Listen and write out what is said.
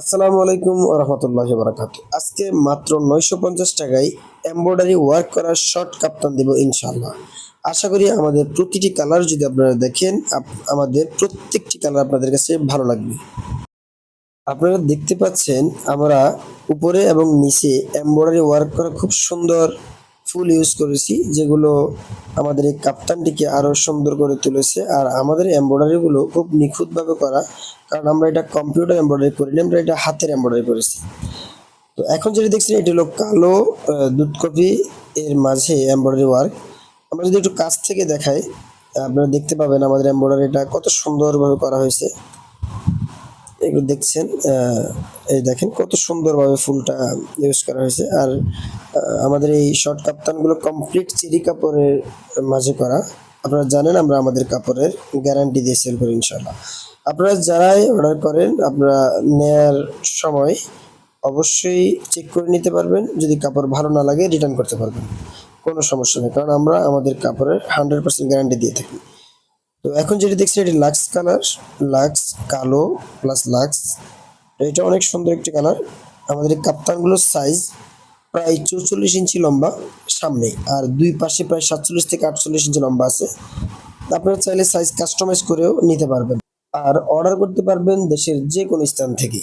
আসসালামু আলাইকুম রহমতুল্লাহ বারাকাত আজকে মাত্র নয়শো পঞ্চাশ টাকায় এমব্রয়ডারি ওয়ার্ক করার শর্ট কাপ্তান দেব ইনশাল্লাহ আশা করি আমাদের প্রতিটি কালার যদি আপনারা দেখেন আমাদের প্রত্যেকটি কালার আপনাদের কাছে ভালো লাগবে। আপনারা দেখতে পাচ্ছেন আমরা উপরে এবং নিচে এমব্রয়ডারি ওয়ার্ক করা খুব সুন্দর ফুল ইউজ করেছি, যেগুলো আমাদের এই কাপ্তানটিকে আরও সুন্দর করে তুলেছে আর আমাদের এমব্রয়ডারি গুলো খুব নিখুঁতভাবে করা। কারণ আমরা এটা কম্পিউটার এমব্রয়ডারি করিনি আমরা এটা হাতের এমব্রয়ডারি করেছি। তো এখন যেটা দেখছি এটি হলো কালো আহ, দুধ কপি এর মাঝে এমব্রয়ডারি ওয়ার্ক আমরা যদি একটু কাছ থেকে দেখাই আপনারা দেখতে পাবেন আমাদের এমব্রয়ডারিটা কত সুন্দরভাবে করা হয়েছে। এগুলো দেখছেন এই দেখেন কত সুন্দরভাবে ফুলটা ইউজ করা হয়েছে। আর আমাদের এই শর্ট কাপ্তানগুলো কমপ্লিট চেরি কাপড়ের মাঝে করা। আপনারা জানেন আমরা আমাদের কাপড়ের গ্যারান্টি দিয়ে সেল করি ইনশাল্লাহ আপনারা যারাই অর্ডার করেন, আপনারা নেয়ার সময় অবশ্যই চেক করে নিতে পারবেন। যদি কাপড় ভালো না লাগে, রিটার্ন করতে পারবেন। কোনো সমস্যা নেই, কারণ আমরা আমাদের কাপড়ের হান্ড্রেড পার্সেন্ট গ্যারান্টি দিয়ে থাকি। তো এখন যেটা দেখছি, এটি লাক্স কালার লাক্স কালো প্লাস লাক্স এটা অনেক সুন্দর একটি কালার আমাদের এই কাপ্তানগুলোর সাইজ প্রায় চৌচল্লিশ ইঞ্চি লম্বা সামনে আর দুই পাশে প্রায় সাতচল্লিশ থেকে আটচল্লিশ ইঞ্চি লম্বা আছে। আপনারা চাইলে সাইজ কাস্টমাইজ করেও নিতে পারবেন। আর অর্ডার করতে পারবেন দেশের যে কোনো স্থান থেকে